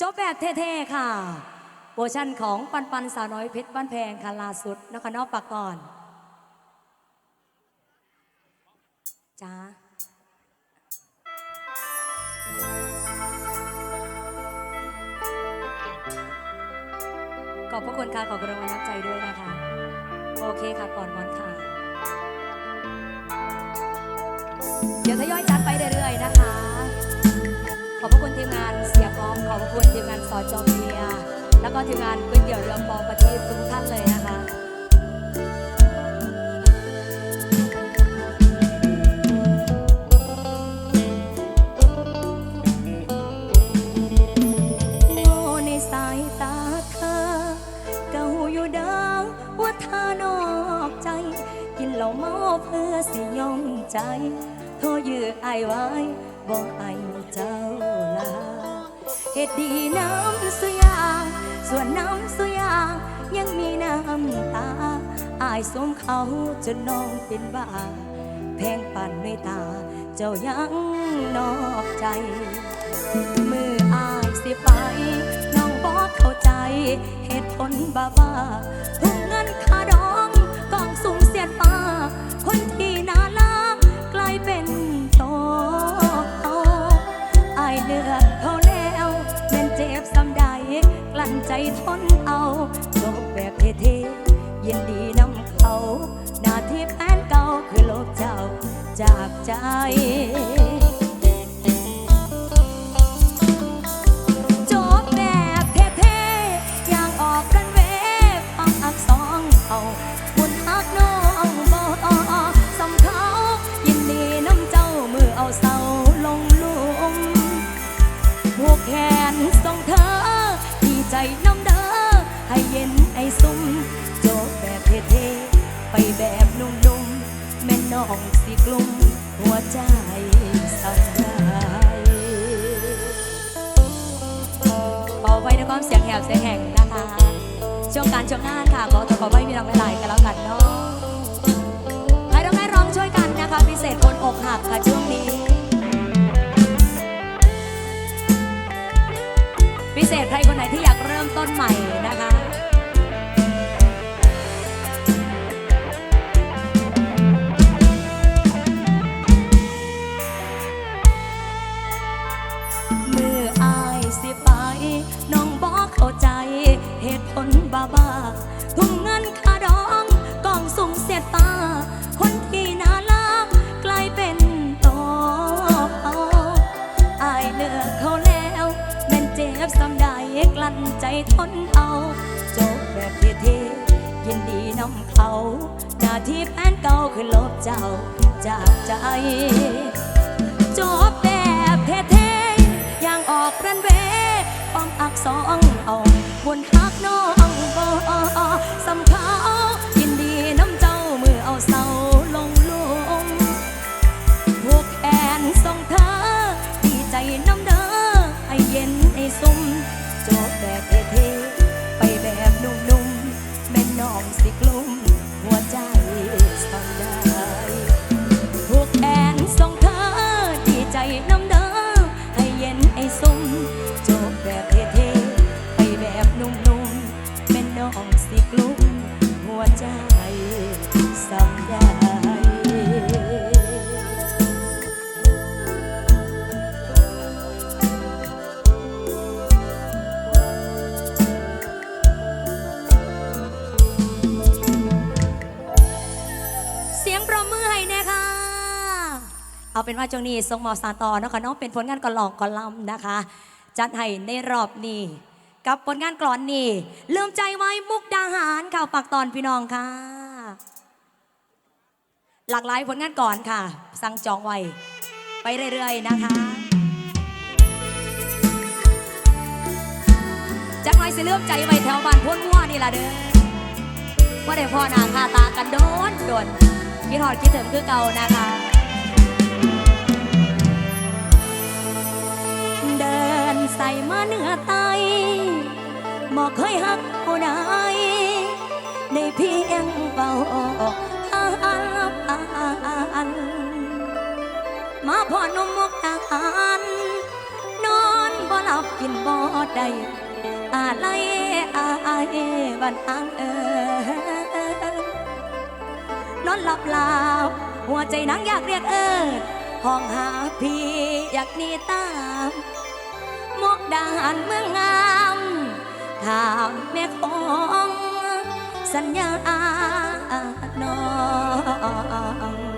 จบแบบเท่ๆค่ะเวอร์ชันของปันปันสาวน้อยเพชรบ้านแพงค่ะล่าสุดนะคะนอกปากก่อนจ้าขอบพระคุณค่ะขอบคุณรางวัลน้ำใจด้วยนะคะ โอเคค่ะก่อนวันค่ะ เดี๋ยวทยอยจัดไปเรื่อยๆนะคะ อบพระคุณทีมงานเสียกอม ขอบพระคุณทีมงานสอจอมเบียแล้วก็ทีมงานก๋วยเตี๋ยวเรือปองประทีปทุกท่านเลยนะคะ จนน้องเป็นบ้า แพงปั่นในตา เจ้ายังนอกใจ มืออายสิไป น้องบอกเข้าใจ เหตุผลบ้าบ้าทุ่มเงินค่าดองกองสุ่มเสียดฟ้าคนที่น่ารักกลายเป็นโตอายเลือกเขาแล้วเป็นเจ็บซ้ำใดกลั้นใจทน จากใจ พิเศษใครคนไหนที่อยากเริ่มต้นใหม่นะคะมืออายสิไปน้องบอกเข้าใจเหตุผลบ้าบาทุ่มเงินค่าดองกองสุ่มเสียตา คนที่นา ลั้นใจทนเอา จบแบบเท่ๆยินดีน้ำเขา หน้าที่แฟนเก่าคือลบเจ้าจากใจ จบแบบเท่ๆอย่างออกรันเวย์ป้อมอักษรเอาบนฮักน้องบอสำคัญ องสิกลุ่มหัวใจสั่งได้พวกแอนส่งเธอดีใจน้ำเด้อให้เย็นไอ้ซุ่มจบแบบเท่ๆไปแบบนุ่มๆเป็นน้องสิกลุ่ม เป็นว่าจงนี้ทรงหมอสานต่อนะคะน้องเป็นผลงานกลอกก่อนลำนะคะ จัดให้ในรอบนี้ กับผลงานกลอนนี้ลืมใจไว้มุกดาหารข่าวปากตอนพี่น้องค่ะ หลากหลายผลงานก่อนค่ะ สั่งจองไว้ไปเรื่อยๆนะคะจักหน่อยสิเลื่อมใจไว้แถวบ้านพ้นวัวนี่ล่ะเด้อว่าได้พ่อหนาคาตากันโดนโดนคิดหอดคิดถึงคือเก่านะคะ ใส่มาเนื้อไตบอกเคยหักเอาไดในพี่เองเบาอันอันมาพอนมมกตาอันนอนบ่หลับกินบ่ได้อะไรอไอบันอังเออนอนหลับหลับหัวใจนังอยากเรียกเอิญห้องหาพี่อยากนีตาม ด่านเมืองงามถามแม่ของสัญญาน้อง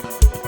ะ